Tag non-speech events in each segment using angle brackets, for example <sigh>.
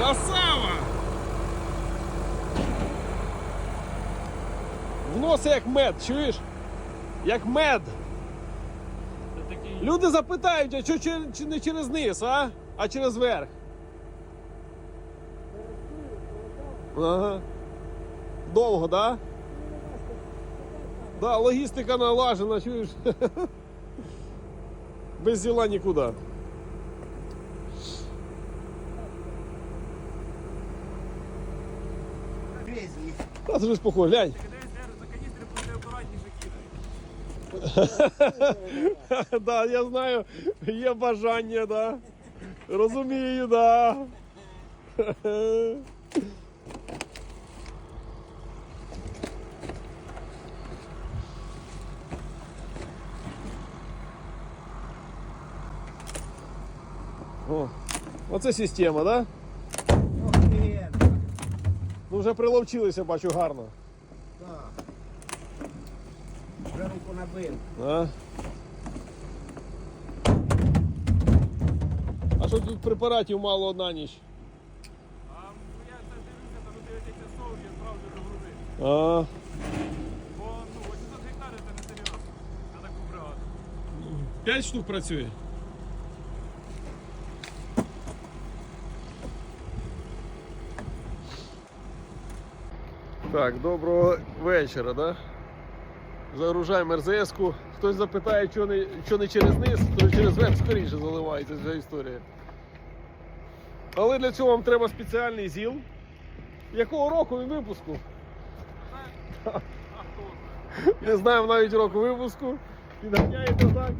Красава! В носи як мед, чуєш? Як мед. Люди запитають, а чи не через низ, а? А через верх. Ага. Довго, да? Да, логістика налажена, чуєш? <laughs> Без діла нікуди. Грязні. Та ти ж спокій, глянь. Дивись, за каністри буде акуратніше кидає. <laughs> Да, я знаю, є бажання, да. Розумію, да. <laughs> О, оце система, да? Ну вже приловчилися, бачу гарно. Так. Вже руку набив. А? А що тут препаратів мало на ніч? А ну, я це дивлюся, там у 9 часов я справді до груди. А, Бо ну, 800 гектарів це не серйозно. На таку бригаду. 5 штук працює. Так, доброго вечора, да? Загружаємо РЗС-ку. Хтось запитає, що не, що не через низ, то через верх скоріше заливається ця історія. Але для цього вам треба спеціальний ЗІЛ. Якого року він випуску? Не знаємо навіть року випуску. Підганяєте так.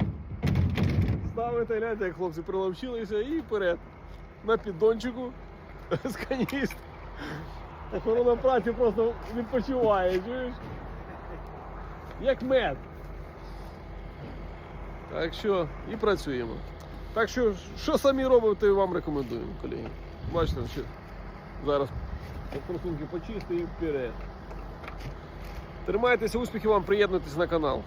Ставите, гляньте, як хлопці приловчилися і вперед. На піддончику з каніст. Охорона праці просто відпочиває, чуєш? Як мед. Так що і працюємо. Так що, що самі робимо, то і вам рекомендуємо, колеги. Бачите, що зараз просунки почисти і вперед. Тримайтеся, успіхів вам, приєднуйтесь на канал.